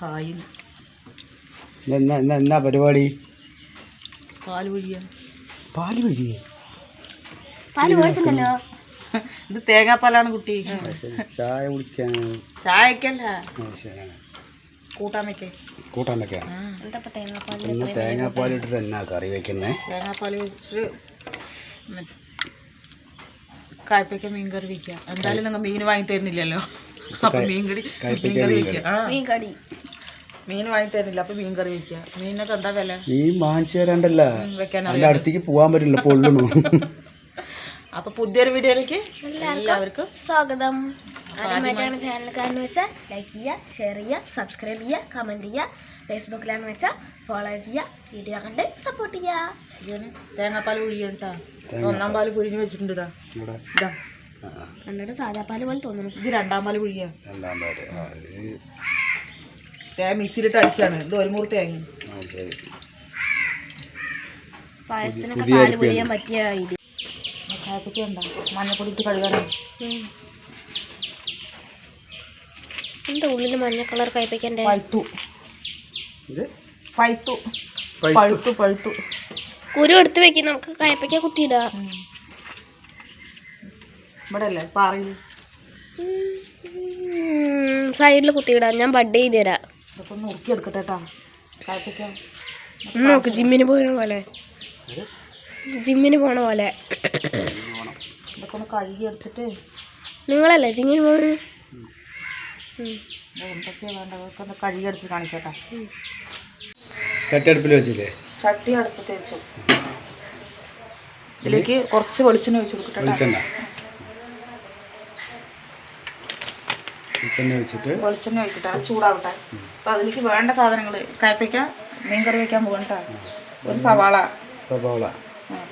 Hi. എന്നാ പരിപാടി? പാൽ പൊഴിയാ പാൽ പാൽ ഇത് തേങ്ങാപ്പാലാണ് കുട്ടി. ചായ കുടിക്കാൻ. ചായക്കല്ല. കൂട്ടാൻ വെക്കേ കൂട്ടാൻ വെക്കാം തേങ്ങാപ്പാൽ ഇന്ന് തേങ്ങാപ്പാൽ ഇട്ടിട്ട് എന്നാ കറി വെക്കുന്നേ? തേങ്ങാപ്പാൽ കായ്പയ്ക്ക മീൻ കറി വെക്കാം എന്തായാലും നിങ്ങൾ മീൻ വാങ്ങി തരുന്നില്ലല്ലോ. അപ്പൊ മീൻകടി കറി മീൻ കറി ആ. മീൻ വാങ്ങി തരുന്നില്ല അപ്പൊ മീൻ കറി വെക്കാം. മീനൊക്കെ എന്താ വില? മീൻ വാങ്ങിച്ചു തരാണ്ടല്ല. അടുത്തേക്ക് പോകാൻ പറ്റില്ല പൊള്ളണു അപ്പൊ പുതിയൊരു വീഡിയോയിലേക്ക് എല്ലാവർക്കും സ്വാഗതം. ആദ്യമായിട്ടാണ് ചാനൽ കാണുന്ന വെച്ചാൽ ലൈക്ക് ചെയ്യുക ഷെയർ ചെയ്യുക സബ്സ്ക്രൈബ് ചെയ്യുക കമന്റ് ചെയ്യുക ഫേസ്ബുക്കിലാണ് വെച്ചാൽ ഫോളോ ചെയ്യുക വീഡിയോ കണ്ട് സപ്പോർട്ട് ചെയ്യുക. തേങ്ങാപ്പാൽ തേങ്ങാപ്പാൽ. ഒന്നാം പാൽ പുഴിഞ്ഞ് വെച്ചിട്ടുണ്ട് ഇതാ. ആ, സാധാ പാൽ പോലെ തോന്നുന്നു. ഇത് രണ്ടാം പാൽ പുഴിയാ. രണ്ടാം പാൽ. ആ ഇത് തേങ്ങ മിക്സിയിലിട്ട് അടിച്ചാണ്. ഇത് ഒരു മുറി തേങ്ങ. ആ, ശരി പായസത്തിനൊക്കെ പുതിയ പാൽ അരിപ്പയാണ്. പൊടിയാൻ പറ്റിയ ഐഡിയ. കായപ്പൊക്കെ ഉണ്ടോ? മഞ്ഞപ്പൊടി ഇട്ട് കഴുകാനാണ് എന്താ ഉള്ളിൽ മഞ്ഞ കളർ കയ്പയ്ക്കന്റെ പഴുത്തു. ഇത്? പഴുത്തു. പഴുത്തു. പഴുത്തു പഴുത്തു. കുരു എടുത്ത് വെക്കും. നമുക്ക് കയ്പയ്ക്ക കുത്തിയിടാം. ഇവിടെ അല്ലേ പാറയിൽ സൈഡിൽ കുത്തിയിടാം ഞാൻ ബഡ് ചെയ്ത് തരാം ഇതൊക്കെ ഒന്ന് ഉറുക്കി എടുക്കട്ടെ കേട്ടാ. കായപ്പൊക്കെ ഉം, നോക്ക് ജിമ്മിന് പോയ പോലെ. ജിമ്മിന് പോണ പോലെ. ഇതൊക്കെ ഒന്ന് കഴുകി എടുത്തിട്ട് നിങ്ങളല്ലേ ജിമ്മിന് ഇത് എന്തൊക്കെയാ വേണ്ടത്? അതൊക്കെ ഒന്ന് കഴുകി എടുത്ത് കാണിക്കട്ടെ ചട്ടി അടുപ്പിൽ വെച്ചില്ലേ? ചട്ടി അടുപ്പത്ത് വെച്ചു. ഇതിലേക്ക് കുറച്ച് വെളിച്ചെണ്ണ ഒഴിച്ചു കൊടുക്കട്ടെ കേട്ടോ. വെളിച്ചെണ്ണ വെച്ചിട്ട് വെളിച്ചെണ്ണ ഒഴിക്കട്ടെ അത് ചൂടാവട്ടെ. അപ്പോൾ അതിലേക്ക് വേണ്ട സാധനങ്ങൾ കയപ്പയ്ക്ക മീൻ കറി വെക്കാൻ പോകണ്ട ഒരു സവാള. സവാള.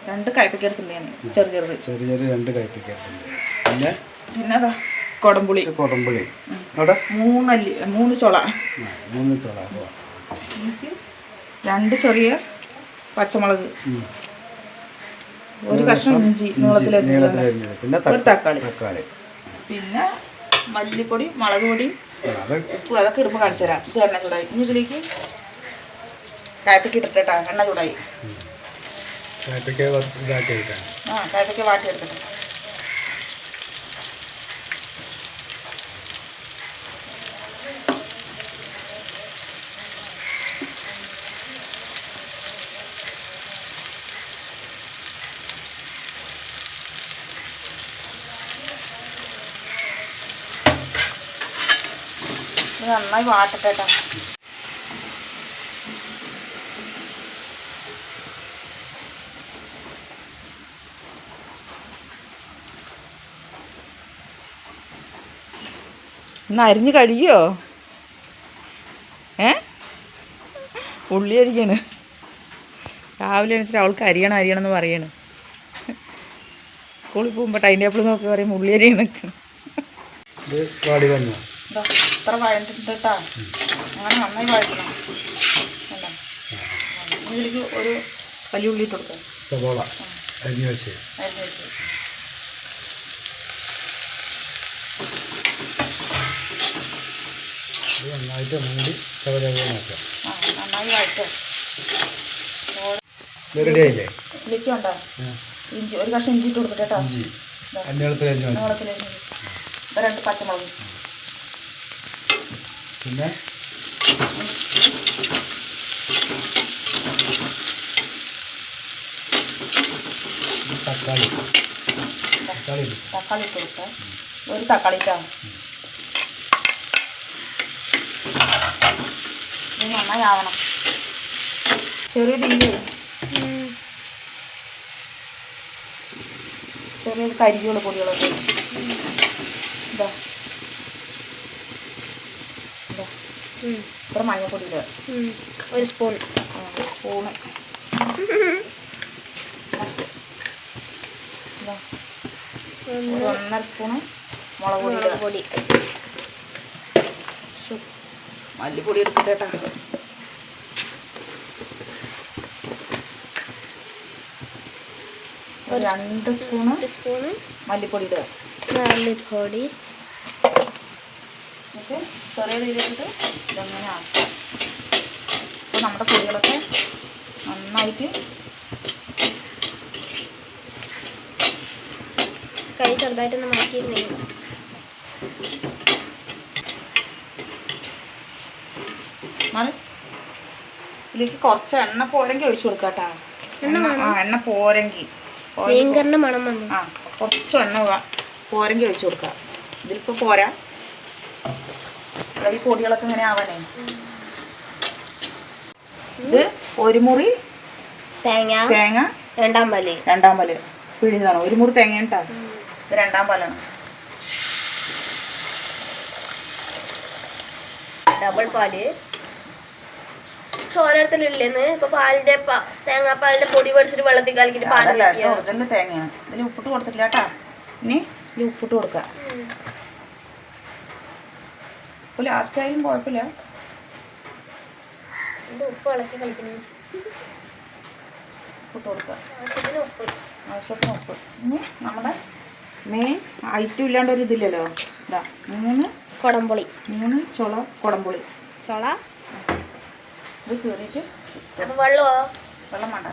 രണ്ട് കയപ്പയ്ക്ക എടുത്തിട്ടുണ്ട് ഞാൻ? ചെറു ചെറുത്. ചെറിയ ചെറിയ രണ്ട് കയ്പ്പിക്കുണ്ട് പിന്നെ? പിന്നെ അതാ കൊടംപുളി കൊടമ്പുളി. അവിടെ? മൂന്നല്ലി മൂന്ന് ചുള. മൂന്ന് ചൊള. അപ്പൊ. രണ്ട് ചെറിയ പച്ചമുളക്. ഒരു കഷ്ണം ഇഞ്ചി നീളത്തിലരിഞ്ഞത്. പിന്നെ തക്കാളി. തക്കാളി. പിന്നെ മല്ലിപ്പൊടി മുളക് പൊടി ഉപ്പ് അതൊക്കെ ഇടുമ്പോൾ കാണിച്ചു തരാം. ഇത് എണ്ണ ചൂടായി. ഇനി ഇതിലേക്ക് കായപ്പയ്ക്ക് ഇട്ടിട്ടാ എണ്ണ ചൂടായി. ആ കായപ്പയ്ക്ക് വാട്ടി നന്നായി വാട്ടട്ടെ കേട്ടോ ഇന്ന് അരിഞ്ഞ് കഴിയോ ഏ? ഉള്ളി അരിക്കണ് രാവിലെ എണീച്ചിട്ട് അവൾക്ക് അരിയണം അരിയണം എന്ന് പറയണ്. സ്കൂളിൽ പോകുമ്പോൾ ടൈം ടേബിൾ നോക്കി പറയും ഉള്ളി അരിയാണ്. നിൽക്കണം ഇത് വഴഞ്ഞിട്ടാ കേട്ടോ അങ്ങനെ നന്നായി വഴറ്റണം? ഇനി ഇതിലേക്ക് ഒരു വലിയ ഉള്ളി ഇട്ട് കൊടുക്കാം. സവാള. അരിഞ്ഞ് വെച്ച്. അരിഞ്ഞ് വെച്ച്. നന്നായിട്ട് മൂടി ആ നന്നായി ഇതിലേക്ക് ഉണ്ടോ ഇഞ്ചി ഒരു കഷ്ണം ഇഞ്ചി ഇട്ട് കൊടുക്കട്ടെ കേട്ടോ ഇഞ്ചി. രണ്ട് പച്ചമുളക്. പിന്നെ തക്കാളി തക്കാളി. തക്കാളി ഇട്ട് കൊടുക്കാം. ഒരു തക്കാളി ഇട്ടാ ഇത് ആവണം ചെറിയ തീയിൽ ചെറിയൊരു കരിയുള്ള പൊടികളൊക്കെ ഇതാ. ഇത്ര മഞ്ഞപ്പൊടി ഇടുക ഒരു സ്പൂൺ ഒരു സ്പൂണ് ഒന്നര സ്പൂണ് മുളക് പൊടി. മുളക് പൊടി. മല്ലിപ്പൊടി എടുത്തിട്ട് കേട്ടോ. രണ്ട് സ്പൂണ് സ്പൂണ് മല്ലിപ്പൊടി ഇടുക. മല്ലിപ്പൊടി. നമുക്ക് ചെറിയ രീതിയിലിട്ട് ഇതങ്ങനെ ആക്കാം. അപ്പോൾ നമ്മുടെ പൊടികളൊക്കെ നന്നായിട്ട് കൈ ചെറുതായിട്ടൊന്ന് മാറ്റിയിരുന്നെങ്കിൽ മാറി ഇതിലേക്ക് കുറച്ച് എണ്ണ പോരങ്കി ഒഴിച്ചു കൊടുക്കാട്ടാ എണ്ണ പോരങ്കി ആ എണ്ണ പോരെങ്കിൽ മീൻകറിന്റെ മണം വന്നു. ആ കുറച്ച് എണ്ണ പോരങ്കി പോരെങ്കിൽ ഒഴിച്ചു കൊടുക്കാം. ഇതിലിപ്പോൾ പോരാ. ഈ പൊടികളൊക്കെ ഇങ്ങനെ ആവാനേ. ഇത് ഒരു മുറി തേങ്ങ തേങ്ങ രണ്ടാം പല്ല് രണ്ടാം പല. പിഴിഞ്ഞതാണ്. ഒരു മുറി തേങ്ങ കേട്ടോ ഇത് രണ്ടാം പാലാണ്. ഡബിൾ പാൽ. ചോരത്തിലില്ലെന്ന് ഇപ്പൊ പാലിന്റെ തേങ്ങാപ്പാലിന്റെ പൊടി പൊടിച്ചിട്ട് വെള്ളത്തിൽ കലക്കിട്ട് പാൽ അതല്ല ഇത് ഒഴിക്കുക. ഒറിജിനൽ തേങ്ങയാണ്. ഇതിൽ ഉപ്പിട്ട് കൊടുത്തിട്ടില്ല കേട്ടാ. ഇനി ഇതിൽ ഉപ്പിട്ട് കൊടുക്കാം ഉം. ഇപ്പോൾ ലാസ്റ്റ് ആയാലും കുഴപ്പമില്ല. ഇത് ഉപ്പ് ഇളക്കി കളിക്കുന്നു ഉപ്പിട്ട് കൊടുക്കുക ആവശ്യത്തിന് ഉപ്പ്. ആവശ്യത്തിന് ഉപ്പ്. ഇനി നമ്മുടെ മെയിൻ ഐറ്റം ഇല്ലാണ്ട് ഒരു ഇതില്ലല്ലോ. ഇതാ മൂന്ന് കൊടംപൊളി. മൂന്ന് ചുള കുടംപുളി. ചൊള. ഇത് കീറിയിട്ട് വെള്ളമോ വെള്ളം? വേണ്ട.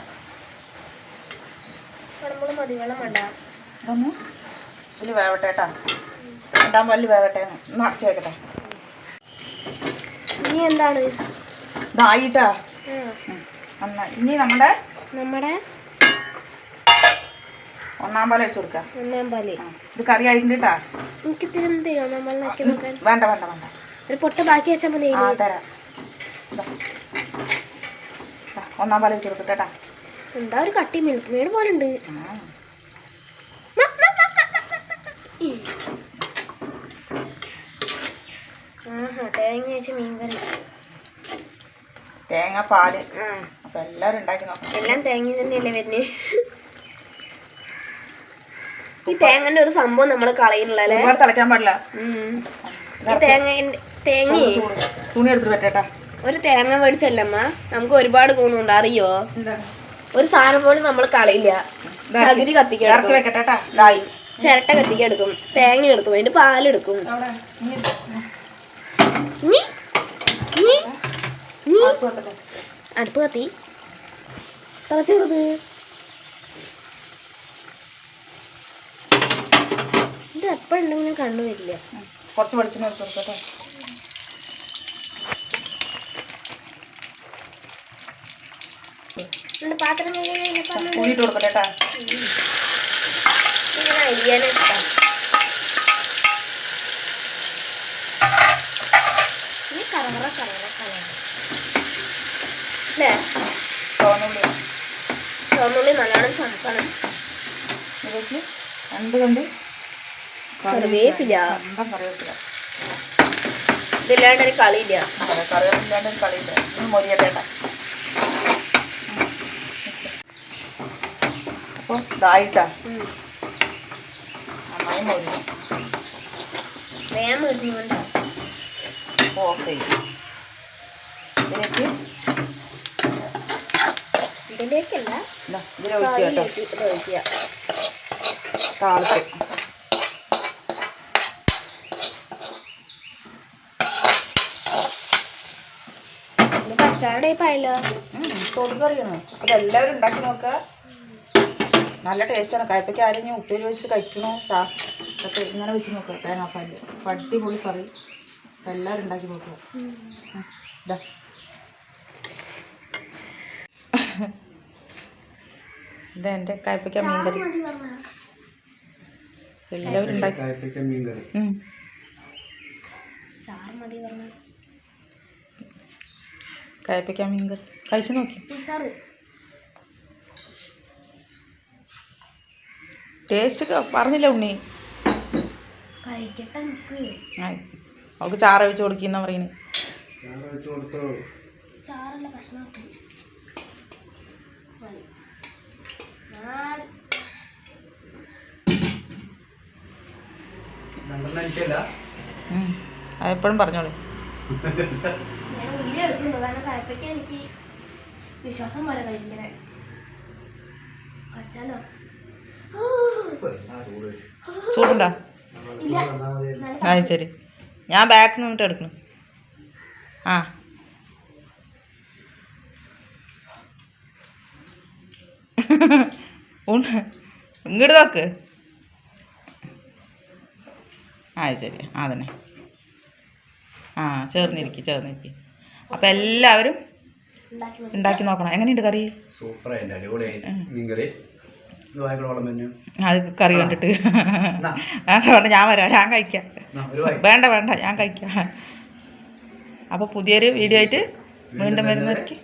കൊടംപുളി മതി വെള്ളം വേണ്ട. ഇതൊന്ന് ഇതിൽ വേവട്ടെ കേട്ടാ. രണ്ടാം പല്ല് വേവട്ടെ നടച്ചു വെക്കട്ടെ. ഇനി എന്താണ്? ഇതായിട്ടാ ഇനി നമ്മുടെ നമ്മുടെ ഒന്നാം പാല വെച്ച് കൊടുക്കാം. ഒന്നാം പാല. ഇത് കറി ആയിട്ടുണ്ട് കേട്ടാ എനിക്ക് വേണ്ട വേണ്ട വേണ്ട. ഒരു പൊട്ട് ബാക്കി വെച്ചാൽ മതി. ആ തരാം. ഒന്നാം പാല വെച്ച് കൊടുക്കട്ടെ കേട്ടാ എന്താ ഒരു കട്ടി മിൽക്ക് മേട് പോലെ ഉണ്ട് ആ. ആഹാ തേങ്ങ വെച്ച് മീൻകറി. തേങ്ങ പാൽ. അപ്പൊ എല്ലാവരും ഉണ്ടാക്കി നോക്കണം. എല്ലാം തേങ്ങ തന്നെയല്ലേ വരുന്നത് ഈ തേങ്ങന്റെ ഒരു സംഭവം നമ്മൾ കളയുന്നില്ല അല്ലേ? ഒരുപാട് തിളയ്ക്കാൻ പാടില്ല. തേങ്ങ തേങ്ങ. തുണി എടുത്തിട്ട് പറ്റേട്ടാ. ഒരു തേങ്ങ മേടിച്ചല്ലമ്മ? നമുക്ക് ഒരുപാട് ഗുണമുണ്ട് അറിയോ? ഒരു സാധനം പോലും നമ്മൾ കളയില്ല. ചകിരി കത്തിക്കാം കത്തിക്കെടുക്കും ചിരട്ട കത്തിക്കെടുക്കും. തേങ്ങ എടുക്കും. അതിന്റെ പാലെടുക്കും അവിടെ ഇനി ഇനി ഇനി ഇനി അടുപ്പ് വെക്കട്ടെ. അടുപ്പ് കത്തി തിളച്ചെടുത്ത് ഇത് എപ്പോഴുണ്ടെങ്കിലും കണ്ണു വരില്ല കുറച്ച് വെളിച്ചെണ്ണ എടുത്ത് എന്റെ പാത്രം കൂടിയിട്ട് കൊടുക്കട്ടെ കേട്ടാ. ഇങ്ങനെ അരിയാനും അല്ലേ ചുവന്നുള്ളി ചുവന്നുള്ളി നല്ലോണം ചുമക്കണം രണ്ട് കണ്ട് കറിവേപ്പില കറിവേപ്പില ഇതില്ലാണ്ട് ഒരു കളിയില്ല. അതെ കറിവേപ്പില്ലാണ്ട് ഒരു കളിയില്ല ഇത് മൊരിയട്ടെ കേട്ടാ അപ്പോൾ ഇതായിട്ടാ. ഉം. നന്നായി മൊരിയും വേഗം വരുന്നുണ്ട് ഓഫ് ചെയ്യും ഇതിലേക്ക്. ഇതിലേക്കല്ല. ഇതാ ഇതിൽ ഒഴിക്കുക കേട്ടോ. കറിയിലേക്ക് ഇത് ഒഴിക്കുക. താളിച്ച് ഇത് തൊടുകറിയാണ് അതെല്ലാവരും ഉണ്ടാക്കി നോക്കുക നല്ല ടേസ്റ്റാണ് കയ്പയ്ക്ക് ആരെങ്കിലും ഉപ്പേരി വെച്ചിട്ട് കഴിക്കണോ? ചാ ഇങ്ങനെ വെച്ച് നോക്കുക തേങ്ങാപ്പാൽ. അപ്പോൾ അടിപൊളി കറി. അപ്പോൾ എല്ലാവരും ഉണ്ടാക്കി നോക്കുക. ഇതാ ഇതാ എന്റെ കയ്പയ്ക്ക മീൻ കറി എല്ലാവരും ഉണ്ടാക്കി. കായപ്പയ്ക്ക മീൻ കറി ഉം. ചാറ് മതി പറഞ്ഞു. മീൻ കറി കഴിച്ചു നോക്കി. ടേസ്റ്റ് പറഞ്ഞില്ല ഉണ്ണി? കഴിക്കട്ടെ അവൾക്ക് ചാറ വെച്ച് കൊടുക്കുന്ന പറയുന്നത് അതെപ്പോഴും പറഞ്ഞോളൂ. ഞാൻ ഉള്ളി കാരണം കയ്പയ്ക്ക് എനിക്ക് വിശ്വാസം പോലെ കഴിക്കണേ കച്ചാലോ ചൂടുണ്ടോ? ഇല്ല. ആ ശരി. ഞാൻ ബാക്ക് നിന്നിട്ട് എടുക്കണം. ആ. ഇങ്ങോട്ട് നോക്ക്. ആ ശരി. ആ തന്നെ ആ ചേർന്നിരിക്കും ചേർന്നിരിക്കും. അപ്പം എല്ലാവരും ഉണ്ടാക്കി നോക്ക്. ഉണ്ടാക്കി നോക്കണം. എങ്ങനെയുണ്ട് കറി? സൂപ്പറായിട്ട് അടിപൊളിയായി. തന്നെ അത് കറി കണ്ടിട്ട്. വേണ്ട ഞാൻ വരാം ഞാൻ കഴിക്കാം. വേണ്ട വേണ്ട ഞാൻ കഴിക്കാം. അപ്പോൾ പുതിയൊരു വീഡിയോ ആയിട്ട് വീണ്ടും വരുന്നവർക്ക്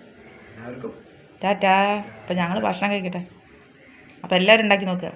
ടാറ്റാ. അപ്പം ഞങ്ങൾ ഭക്ഷണം കഴിക്കട്ടെ. അപ്പോൾ എല്ലാവരും ഉണ്ടാക്കി നോക്കുക